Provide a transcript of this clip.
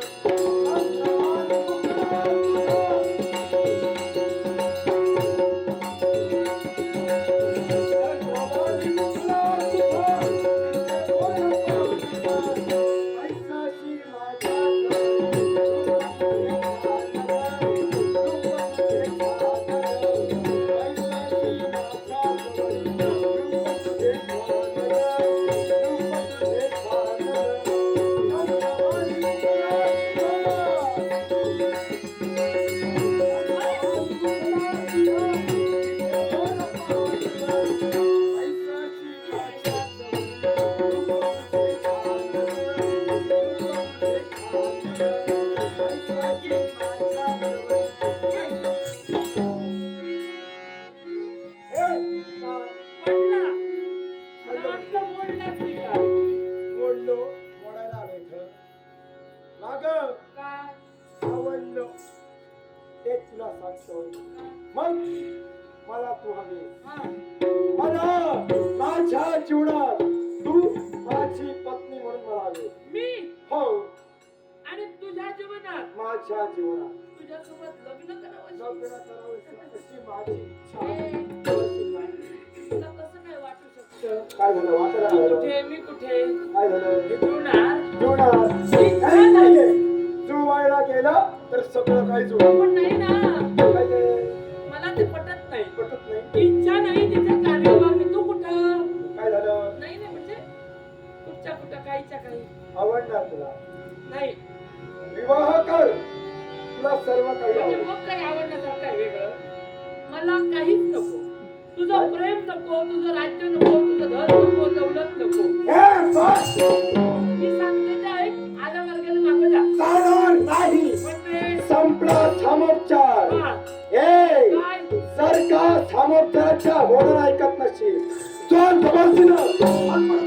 पडला. मला माग मला तू हवी. मला माझ्या जीवनात तू माझी पत्नी म्हणून मला हवी. माझ्या जीवनात. तुझ्यासोबत लग्न करावं लग्न करावं अशी माझी इच्छा ए, आहे. अशी माझी तुला कसं काय वाटू शकतं? काय झालं? वाटायला तू लागलं कुठे मी कुठे? काय झालं? मी जुळणार? जीवनात मी काही नाहीये जुळवायला गेलं तर सगळं काही जुळलं. पण नाही ना. काय ते? मला ते पटत नाही. पटत नाही. इच्छा नाही तिथे कार्यक्रम तू कुठं? काय झालं? नाही नाही म्हणजे कुठच्या कुठं काहीच्या काही. आवडणार तुला? नाही. विवाह कर. तुला सर्व काही म्हणजे मग काही आवडण्यासारखं आहे वेगळं? मला काहीच नको. तुझं प्रेम नको तुझं राज्य नको तुझं घर नको दौलत नको! मी सांगते ते ऐक आलं वर्गाला मागं जा. चालणार नाही. म्हणजे संपला सामोपचार. हा, काय? जर का सामोपचाराच्या बोलणं ऐकत नसशील. तर जबरदस्तीनं.